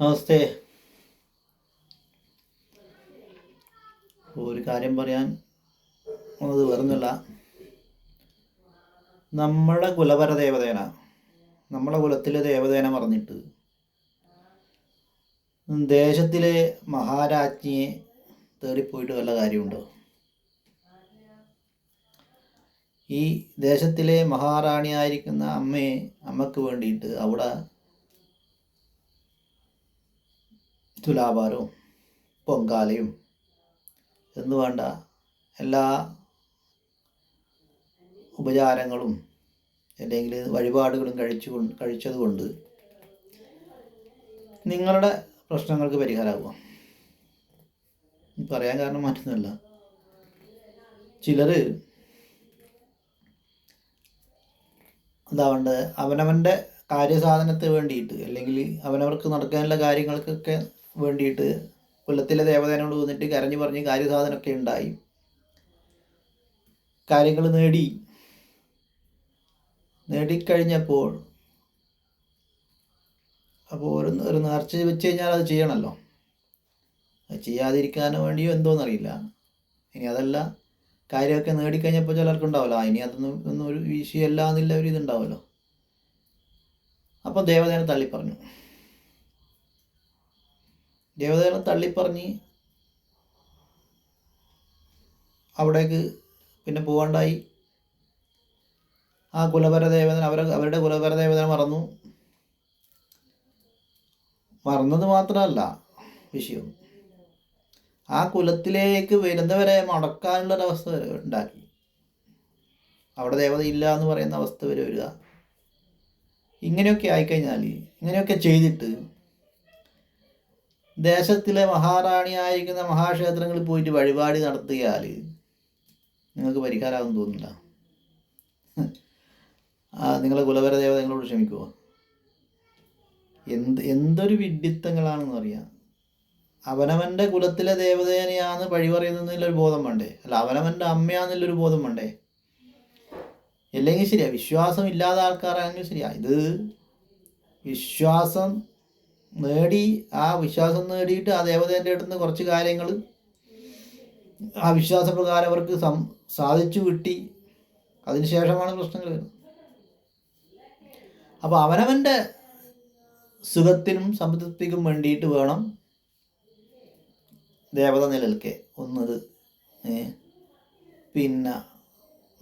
നമസ്തേ. ഒരു കാര്യം പറയാൻ അത് വേറൊന്നുമില്ല. നമ്മളെ കുലപര ദേവതേന നമ്മളെ കുലത്തിലെ ദേവതേന പറഞ്ഞിട്ട് ദേശത്തിലെ മഹാരാജ്ഞിയെ തേടിപ്പോയിട്ട് വല്ല കാര്യമുണ്ടോ? ഈ ദേശത്തിലെ മഹാറാണിയായിരിക്കുന്ന അമ്മയെ അമ്മയ്ക്ക് വേണ്ടിയിട്ട് അവിടെ തുലാഭാരവും പൊങ്കാലയും. എന്ന് വേണ്ട എല്ലാ ഉപചാരങ്ങളും അല്ലെങ്കിൽ വഴിപാടുകളും കഴിച്ചു കൊണ്ട് കഴിച്ചത് നിങ്ങളുടെ പ്രശ്നങ്ങൾക്ക് പരിഹാരമാകുക പറയാൻ കാരണം മറ്റൊന്നുമല്ല. ചിലർ എന്താ വേണ്ടത് അവനവന്റെ കാര്യസാധനത്തിന് വേണ്ടിയിട്ട് അല്ലെങ്കിൽ അവനവർക്ക് നടക്കാനുള്ള കാര്യങ്ങൾക്കൊക്കെ വേണ്ടിയിട്ട് കൊല്ലത്തിലെ ദേവതേനോട് വന്നിട്ട് കരഞ്ഞു പറഞ്ഞ് കാര്യസാധനമൊക്കെ ഉണ്ടായി. കാര്യങ്ങൾ നേടി. നേടിക്കഴിഞ്ഞപ്പോൾ അപ്പോൾ ഒരു ഒരു നേർച്ച വെച്ച് കഴിഞ്ഞാൽ അത് ചെയ്യണമല്ലോ. അത് ചെയ്യാതിരിക്കാനോ വേണ്ടിയോ എന്തോന്നറിയില്ല ഇനി അതല്ല കാര്യമൊക്കെ നേടിക്കഴിഞ്ഞപ്പോൾ ചിലർക്ക് ഉണ്ടാവില്ല. ഇനി അതൊന്നും ഒന്നും ഒരു വിഷയമല്ല എന്നുള്ള ഒരു ഇതുണ്ടാവുമല്ലോ. അപ്പോൾ ദേവതേനെ തള്ളിപ്പറഞ്ഞു ദേവതേനെ തള്ളിപ്പറഞ്ഞ് അവിടേക്ക് പിന്നെ പോകാണ്ടായി ആ കുലപര ദേവതൻ അവരെ അവരുടെ കുലപര ദേവതനെ മറന്നു. മറന്നത് മാത്രമല്ല വിഷയം. ആ കുലത്തിലേക്ക് വരുന്നവരെ മടക്കാനുള്ളൊരവസ്ഥ ഉണ്ടാക്കി. അവിടെ ദേവത ഇല്ല എന്ന് പറയുന്ന അവസ്ഥ വരെ വരിക. ഇങ്ങനെയൊക്കെ ആയിക്കഴിഞ്ഞാൽ ഇങ്ങനെയൊക്കെ ചെയ്തിട്ട് ദേശത്തിലെ മഹാറാണിയായിരിക്കുന്ന മഹാക്ഷേത്രങ്ങളിൽ പോയിട്ട് വഴിപാട് നടത്തിയാൽ നിങ്ങൾക്ക് പരിഹാരമാകും തോന്നില്ല നിങ്ങളെ കുലവര ദേവത നിങ്ങളോട് ക്ഷമിക്കുക എന്ത് എന്തൊരു വിഡിത്തങ്ങളാണെന്ന് അറിയാം അവനവന്റെ കുലത്തിലെ ദേവതേനെയാണ് പഴി പറയുന്നതിലൊരു ബോധം വേണ്ടേ? അല്ല അവനവന്റെ അമ്മയാണെന്നുള്ളൊരു ബോധം വേണ്ടേ? അല്ലെങ്കിൽ ശരിയാ വിശ്വാസം ഇല്ലാത്ത ആൾക്കാരാണെങ്കിൽ ശരിയാ. ഇത് വിശ്വാസം നേടി ആ വിശ്വാസം നേടിയിട്ട് ആ ദേവതേന്റെ അടുത്ത് നിന്ന് കുറച്ച് കാര്യങ്ങൾ ആ വിശ്വാസപ്രകാരം അവർക്ക് സം സാധിച്ചു കിട്ടി. അതിനുശേഷമാണ് പ്രശ്നങ്ങൾ വരുന്നത്. അപ്പോൾ അവനവന്റെ സുഖത്തിനും സംതൃപ്തിക്കും വേണ്ടിയിട്ട് വേണം ദേവത നിലനിൽക്കെ. ഒന്നത് പിന്നെ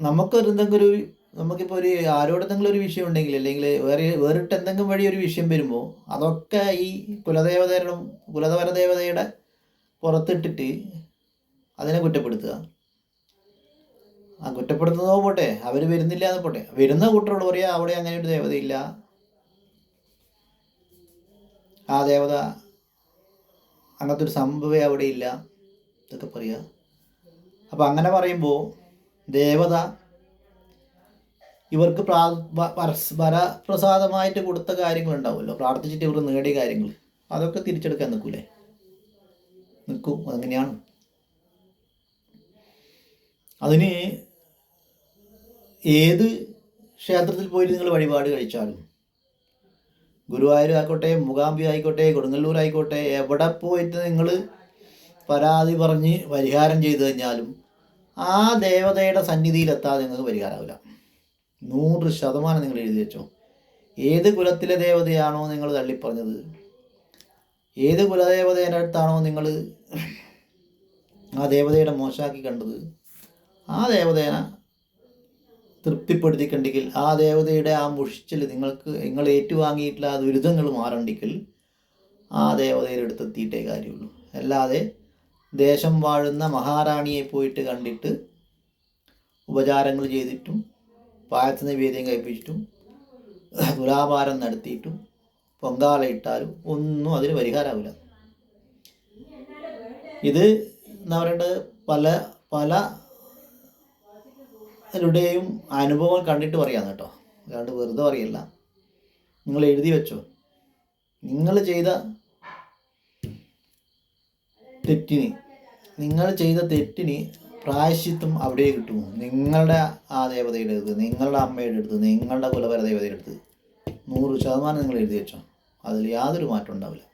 നമുക്കൊരു എന്തെങ്കിലും ഒരു നമുക്കിപ്പോൾ ഒരു ആരോടെന്തെങ്കിലും ഒരു വിഷയം ഉണ്ടെങ്കിൽ അല്ലെങ്കിൽ വേറെ വേറിട്ട് എന്തെങ്കിലും വഴി ഒരു വിഷയം വരുമ്പോൾ അതൊക്കെ ഈ കുലദേവതയുടെ കുലതവര ദേവതയുടെ പുറത്തിട്ടിട്ട് അതിനെ കുറ്റപ്പെടുത്തുക. ആ കുറ്റപ്പെടുത്തുന്നതോ പോട്ടെ അവർ വരുന്നില്ല എന്ന് പോട്ടെ. വരുന്ന കൂട്ടരോട് പറയാ അവിടെ അങ്ങനെ ഒരു ദേവതയില്ല. ആ ദേവത അങ്ങനത്തെ ഒരു സംഭവേ അവിടെ ഇല്ല ഇതൊക്കെ പറയുക അപ്പം അങ്ങനെ പറയുമ്പോൾ ദേവത ഇവർക്ക് പ്രാ പ്രസാദമായിട്ട് പരസ് വരപ്രസാദമായിട്ട് കൊടുത്ത കാര്യങ്ങളുണ്ടാവുമല്ലോ. പ്രാർത്ഥിച്ചിട്ട് ഇവർ നേടിയ കാര്യങ്ങൾ. അതൊക്കെ തിരിച്ചെടുക്കാൻ നിൽക്കൂലേ? നിൽക്കും. അതങ്ങനെയാണ്. അതിന് ഏത് ക്ഷേത്രത്തിൽ പോയിട്ട് നിങ്ങൾ വഴിപാട് കഴിച്ചാലും ഗുരുവായൂർ ആയിക്കോട്ടെ മൂകാംബി ആയിക്കോട്ടെ കൊടുങ്ങല്ലൂർ ആയിക്കോട്ടെ എവിടെ പോയിട്ട് നിങ്ങൾ പരാതി പറഞ്ഞ് പരിഹാരം ചെയ്തു കഴിഞ്ഞാലും ആ ദേവതയുടെ സന്നിധിയിലെത്താതെ നിങ്ങൾക്ക് പരിഹാരമാവില്ല നൂറ് ശതമാനം നിങ്ങൾ എഴുതി വെച്ചോ. ഏത് കുലത്തിലെ ദേവതയാണോ നിങ്ങൾ തള്ളിപ്പറഞ്ഞത്? ഏത് കുലദേവതേന്റെ അടുത്താണോ നിങ്ങൾ ആ ദേവതയുടെ മോശമാക്കി കണ്ടത്? ആ ദേവതേനെ തൃപ്തിപ്പെടുത്തിക്കണ്ടെങ്കിൽ ആ ദേവതയുടെ ആ മുഷിച്ചിൽ നിങ്ങൾക്ക് നിങ്ങൾ ഏറ്റുവാങ്ങിയിട്ടുള്ള ആ ദുരിതങ്ങൾ മാറണ്ടെങ്കിൽ ആ ദേവതയുടെ അടുത്തെത്തിയിട്ടേ കാര്യമുള്ളൂ. അല്ലാതെ ദേശം വാഴുന്ന മഹാറാണിയെ പോയിട്ട് കണ്ടിട്ട് ഉപചാരങ്ങൾ ചെയ്തിട്ടും പായസ നിവേദ്യം കഴിപ്പിച്ചിട്ടും തുലാഭാരം നടത്തിയിട്ടും പൊങ്കാല ഇട്ടാലും ഒന്നും അതിന് പരിഹാരമാവില്ല. ഇത് എന്താ പറയേണ്ടത്? പല പല രുടെയും അനുഭവം കണ്ടിട്ട് പറയാന്ന് കേട്ടോ. അല്ലാണ്ട് വെറുതെ പറയല്ല. നിങ്ങൾ എഴുതി വെച്ചോ. നിങ്ങൾ ചെയ്ത തെറ്റിന് നിങ്ങൾ ചെയ്ത തെറ്റിന് പ്രായശ്ചിത്തം അവിടെ കിട്ടുമോ? നിങ്ങളുടെ ആ ദേവതയുടെ അടുത്ത് നിങ്ങളുടെ അമ്മയുടെ അടുത്ത് നിങ്ങളുടെ കുലപര ദേവതയുടെ അടുത്ത് നൂറ് ശതമാനം നിങ്ങൾ എഴുതി വെച്ചോ. അതിൽ യാതൊരു മാറ്റം ഉണ്ടാവില്ല.